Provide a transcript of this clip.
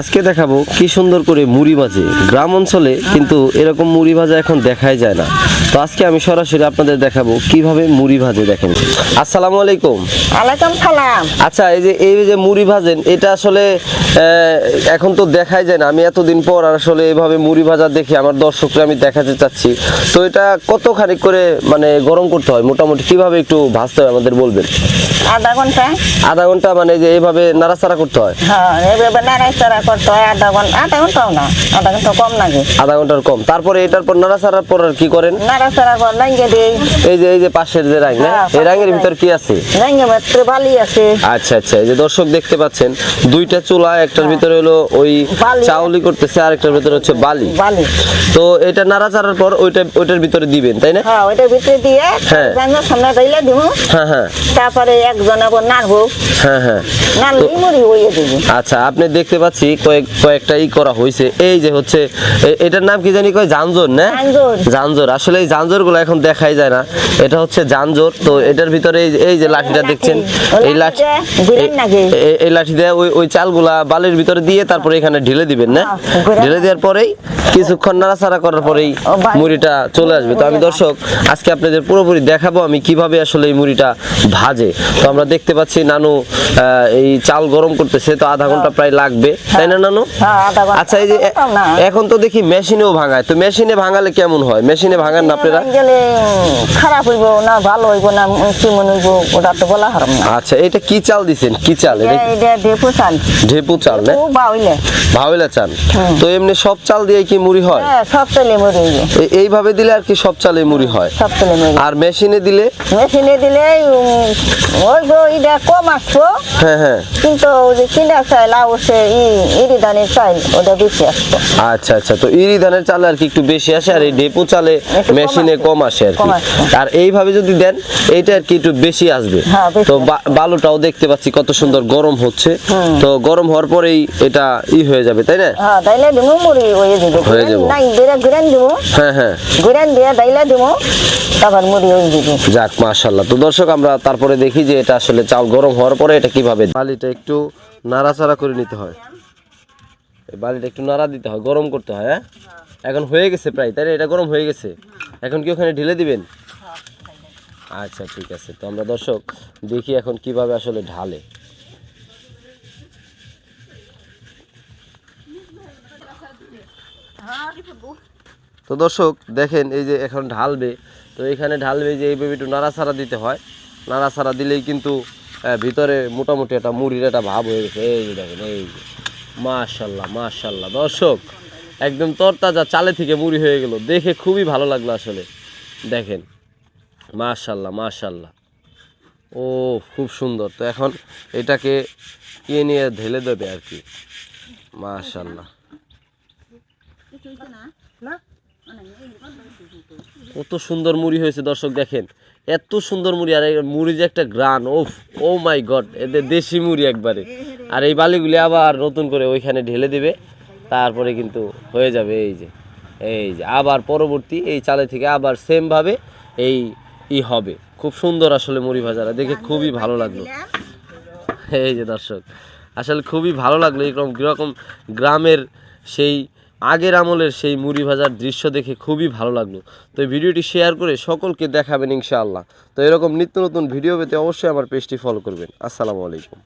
আজকে দেখাবো কি সুন্দর করে মুড়ি ভাজে। গ্রাম অঞ্চলে কিন্তু এরকম মুড়ি ভাজা এখন দেখাই যায় না। তো আজকে আমি সরাসরি আপনাদের দেখাবো কীভাবে মুড়ি ভাজে দেখেন। আসসালামু আলাইকুম। আলাইকুম সালাম। আচ্ছা এই যে এই যে মুড়ি ভাজেন এটা আসলে এখন তো দেখাই যায় না। আমি এতদিন পর আসলে এভাবে মুড়ি ভাজা দেখি আমার দর্শকরা আমি দেখাতে চাচ্ছি। তো এটা কতখানি করে মানে গরম করতে হয়? মোটামুটি কীভাবে একটু ভাজতে হয় আমাদের বলবেন? আধা ঘণ্টা। আধা ঘণ্টা মানে যে এইভাবে নাড়াচাড়া করতে হয়? হ্যাঁ এভাবে নাড়াচাড়া করতে হয় আধা ঘণ্টা আধা ঘন্টাও না আধা ঘণ্টা কম লাগে। আধা ঘণ্টার কম। তারপরে এটার পর নাড়াচাড়ার পর আর কি করেন? নাড়াচাড়া কর লাইঙ্গে দিই। এই যে এই যে পাশের যে রাং না হ্যাঁ, এই রাঙের ভিতর কি আছে? লাইঙ্গে মাত্র বালি আছে। আচ্ছা আচ্ছা এই যে দর্শক দেখতে পাচ্ছেন দুইটা চুলা একটার ভিতরে হলো ওই। চাউলি করতেছে আর একটার ভিতরে হচ্ছে বালি। বালি। তো এটা নাড়াচাড়ার পর ওইটা ওইটার ভিতরে দিবেন তাই না? হ্যাঁ ওইটার ভিতরে দিয়ে হ্যাঁ। জাঙ্গের সামনে দিলে দিব। হ্যাঁ হ্যাঁ। তারপরে একজন আবার নাড়বো। হ্যাঁ হ্যাঁ। নাড়লেই মুড়ি হয়ে দিব। আচ্ছা আপনি দেখতে পাচ্ছি কয়েক কয়েকটা ই করা হয়েছে এই যে হচ্ছে এটার নাম কি জানি কয়? জানজোর না? জানজোর। আসলে এই জানজোরগুলো এখন দেখাই যায় না। এটা হচ্ছে জানজোর তো এটার ভিতরে এই যে- লাঠিটা দেখছেন এই লাঠি? এই- লাঠি দিয়ে ওই ওই চালগুলা বালির ভিতরে দিয়ে তারপরে এখানে ঢেলে দিবেন না? হ্যাঁ, ঢেলে দেওয়ার পরেই কিছুক্ষণ নাড়াচাড়া করার পরেই মুড়িটা চলে আসবে। তো আমি দর্শক আজকে আপনাদের পুরোপুরি দেখাবো আমি কীভাবে আসলে এই মুড়িটা ভাজে। তো আমরা দেখতে পাচ্ছি নানু আহ, এই চাল গরম করতেছে তো আধা ঘণ্টা প্রায় লাগবে। তাই না নানু? হ্যাঁ আচ্ছা এই যে এখন তো দেখি মেশিনেও ভাঙায়। তো মেশিনে ভাঙালে কেমন হয়? মেশিনে ভাঙান না আপনারা? গেলে খারাপ হইব না ভালো হইব না কি মনে হইব ওটা তো বলা হারাম না। আচ্ছা এটা কি চাল দিছেন? কি চাল? এটা দেখো চাল। ঢেপু চাল না? বাউলে ভাওয়েলা চাল। তো এমনি সব চাল দিয়ে কি মুড়ি হয়? হ্যাঁ সব মরে হইবে এ- এইভাবে দিলে আর কি সব চালে মুড়ি হয়? সব তেলে মরে আর মেশিনে দিলে? মেশিনে দিলে ওই গো এটা কম আসতো। হ্যাঁ হ্যাঁ। কিন্তু ওই যে কিনা চাইল আউসে ই ইরি ধানের চাইল ওটা বেশি আসতো। আচ্ছা আচ্ছা তো ইরি ধানের চালে আর কি একটু বেশি আসে আর এই ডেপু চালে মেশিনে কম আসে আর কি। আর এইভাবে যদি দেন এইটা আর কি একটু বেশি আসবে। হ্যাঁ, তো বালুটাও দেখতে পাচ্ছি কত সুন্দর গরম হচ্ছে। তো গরম হওয়ার পরেই এটা ই হয়ে যাবে তাই না? হ্যাঁ দাইলে দিমু মুড়ি হয়ে যাবে। হয়ে যাব। নাই ঘুরেন দিমু। হ্যাঁ হ্যাঁ। ঘুরেন দিয়ে দাইলে দিমু তারপর মুড়ি হয়ে যাবে। যাক মাশাল্লাহ তো দর্শক আমরা তারপরে দেখি যে এটা আসলে চাল গরম হওয়ার পরে এটা কীভাবে বালিটা একটু নাড়াচাড়া করে নিতে হয়। বালিটা একটু নাড়া দিতে হয় গরম করতে হয় হ্যাঁ? এখন হয়ে গেছে প্রায় তাই এটা গরম হয়ে গেছে। এখন কি ওখানে ঢেলে দিবেন? আচ্ছা ঠিক আছে। তো আমরা দর্শক দেখি এখন কীভাবে আসলে ঢালে। তো দর্শক দেখেন এই যে এখন ঢালবে। তো এখানে ঢালবে যে এইভাবে একটু নাড়াচাড়া দিতে হয়। নাড়াচাড়া দিলেই কিন্তু ভিতরে মোটামুটি একটা মুড়ির একটা ভাব হয়ে গেছে। এই দেখেন এই যে। মাশাল্লাহ মাশাল্লাহ দর্শক একদম তরতাজা চালে থেকে মুড়ি হয়ে গেল দেখে খুবই ভালো লাগল আসলে দেখেন মাশাল্লাহ মাশাল্লাহ ও খুব সুন্দর তো এখন এটাকে ইয়ে নিয়ে ঢেলে দেবে আর কি মাশাল্লাহ কত সুন্দর মুড়ি হয়েছে দর্শক দেখেন এত সুন্দর মুড়ি আর এই মুড়ি যে একটা গ্রান ওফ ও মাই গড এদের দেশি মুড়ি একবারে। আর এই বালিগুলি আবার নতুন করে ওইখানে ঢেলে দেবে তারপরে কিন্তু হয়ে যাবে এই যে এই যে আবার পরবর্তী এই চালে থেকে আবার সেমভাবে এই ই হবে। খুব সুন্দর আসলে মুড়ি ভাজারা দেখে খুবই ভালো লাগল। এই যে দর্শক আসলে খুবই ভালো লাগল এরকম এরকম গ্রামের সেই আগের আমলের সেই মুড়ি ভাজার দৃশ্য দেখে খুবই ভালো লাগল। তো এই ভিডিওটি শেয়ার করে সকলকে দেখাবেন ইনশাআল্লাহ। তো এরকম নিত্য নতুন ভিডিও পেতে অবশ্যই আমার পেজটি ফলো করবেন। আসসালামু আলাইকুম।